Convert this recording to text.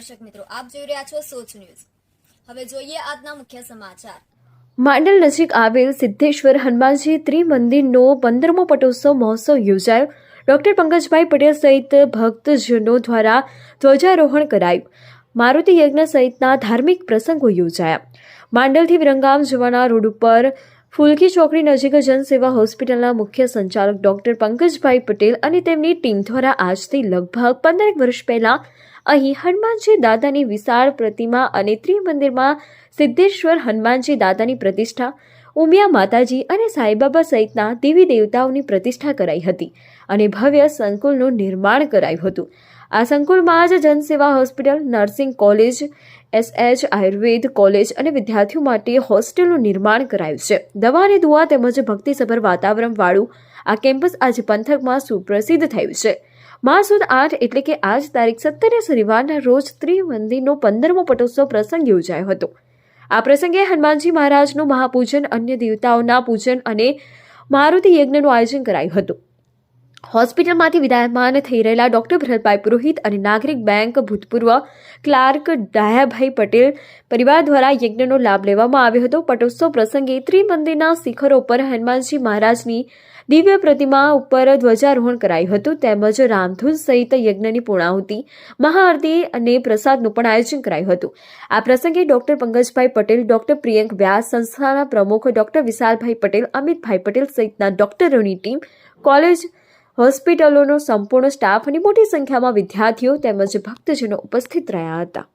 દર્શક મિત્રો, આપ જોઈ રહ્યા છો સોચ ન્યૂઝ. હવે જોઈએ આજના મુખ્ય સમાચાર. માંડલ નજીક આવેલ સિદ્ધેશ્વર હનુમાનજી ત્રિમંદિરનો પંદરમો પટોત્સવ મહોત્સવ યોજાયો. ડોક્ટર પંકજભાઈ પટેલ સહિત ભક્તજનો દ્વારા ધ્વજારોહણ કરાયું. મારુતિ યજ્ઞ સહિતના ધાર્મિક પ્રસંગો યોજાયા. માંડલથી વિરંગામ જવાના રોડ ઉપર ફુલકી ચોકડી નજીક જનસેવા હોસ્પિટલના મુખ્ય સંચાલક ડોક્ટર પંકજભાઈ પટેલ અને તેમની ટીમ દ્વારા આજથી લગભગ પંદરેક વર્ષ પહેલા અહીં હનુમાનજી દાદાની વિશાળ પ્રતિમા અને ત્રિમંદિરમાં સિદ્ધેશ્વર હનુમાનજી દાદાની પ્રતિષ્ઠા ઉમિયા માતાજી અને સાંઈબાબા સહિતના દેવી દેવતાઓની પ્રતિષ્ઠા કરાઈ હતી અને ભવ્ય સંકુલનું નિર્માણ કરાયું હતું. આ સંકુલમાં જ Jansewa hospital, nursing college, SH, Ayurveda college અને વિદ્યાર્થીઓ માટે હોસ્ટેલનું નિર્માણ કરાયું છે. દવા અને દુઆ તેમજ ભક્તિસભર વાતાવરણવાળું આ કેમ્પસ આજે પંથકમાં સુપ્રસિદ્ધ થયું છે. મા સુદ આઠ એટલે કે આજ તારીખ સત્તરે શનિવારના રોજ ત્રિમંદિરનો પંદરમો પટોત્સવ પ્રસંગ યોજાયો હતો. આ પ્રસંગે હનુમાનજી મહારાજનું મહાપૂજન અન્ય દેવતાઓના પૂજન અને મારુતિ યજ્ઞનું આયોજન કરાયું હતું. હોસ્પિટલમાંથી વિદાયમાન થઈ રહેલા ડોક્ટર ભરતભાઈ પુરોહિત અને નાગરિક બેંક ભૂતપૂર્વ ક્લાર્ક ડાયાભાઈ પટેલ પરિવાર દ્વારા યજ્ઞનો લાભ લેવામાં આવ્યો હતો. પટોત્સવ પ્રસંગે ત્રિમંદિરના શિખરો પર હનુમાનજી મહારાજની દિવ્ય પ્રતિમા ઉપર ધ્વજારોહણ કરાયું હતું. તેમજ રામધૂન સહિત યજ્ઞની પૂર્ણાહુતિ, મહાઆરતી અને પ્રસાદનું પણ આયોજન કરાયું હતું. આ પ્રસંગે ડોક્ટર પંકજભાઈ પટેલ, ડોક્ટર પ્રિયંક વ્યાસ, સંસ્થાના પ્રમુખ ડોક્ટર વિશાલભાઈ પટેલ, અમિતભાઈ પટેલ સહિતના ડોક્ટરોની ટીમ, કોલેજ હોસ્પિટલોનો સંપૂર્ણ સ્ટાફ અને મોટી સંખ્યામાં વિદ્યાર્થીઓ તેમજ ભક્તજનો ઉપસ્થિત રહ્યા હતા.